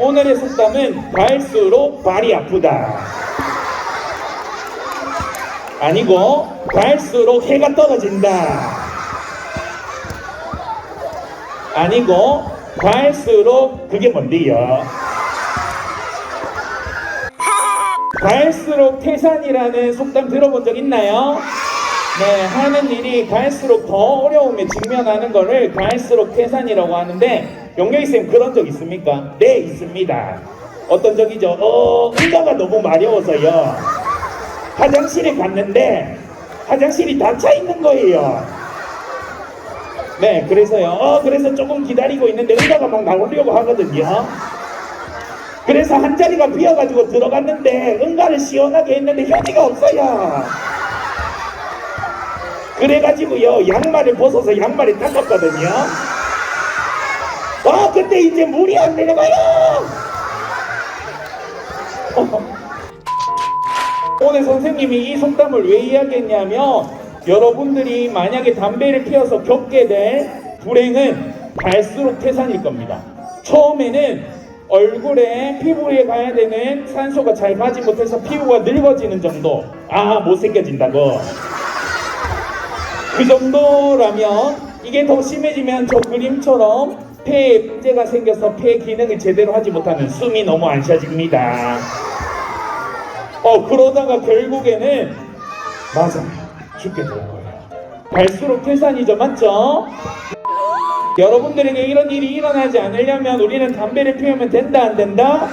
오늘의 속담은 갈수록 발이 아프다. 아니고 갈수록 해가 떨어진다. 아니고 갈수록 그게 뭔데요? 갈수록 태산이라는 속담 들어본 적 있나요? 네, 하는 일이 갈수록 더 어려움에 직면하는 거를 갈수록 태산이라고 하는데 용영이 쌤 그런 적 있습니까? 네, 있습니다. 어떤 적이죠? 어, 의자가 너무 마려워서요. 화장실에 갔는데 화장실이 닫혀 있는 거예요. 네, 그래서요. 어, 그래서 조금 기다리고 있는데 의자가 막 나오려고 하거든요. 그래서 한 자리가 비어가지고 들어갔는데 응가를 시원하게 했는데 휴지가 없어요. 그래가지고요 양말을 벗어서 양말을 닦았거든요. 와 그때 이제 물이 안 내려가요. 오늘 선생님이 이 속담을 왜 이야기했냐면 여러분들이 만약에 담배를 피워서 겪게 될 불행은 갈수록 태산일 겁니다. 처음에는 얼굴에 피부에 가야 되는 산소가 잘 가지 못해서 피부가 늙어지는 정도. 아 못생겨진다고. 그 정도라면 이게 더 심해지면 저 그림처럼 폐에 문제가 생겨서 폐 기능을 제대로 하지 못하는 숨이 너무 안 쉬어집니다. 어 그러다가 결국에는 맞아 죽게 되는 거예요. 갈수록 태산이죠 맞죠? 여러분들에게 이런 일이 일어나지 않으려면 우리는 담배를 피우면 된다 안 된다?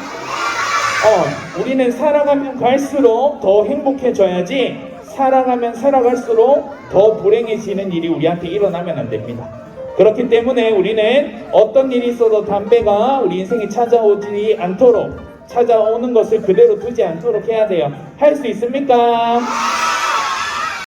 어 우리는 살아가면 갈수록 더 행복해져야지 살아가면 살아갈수록 더 불행해지는 일이 우리한테 일어나면 안 됩니다. 그렇기 때문에 우리는 어떤 일이 있어도 담배가 우리 인생에 찾아오지 않도록 찾아오는 것을 그대로 두지 않도록 해야 돼요. 할 수 있습니까?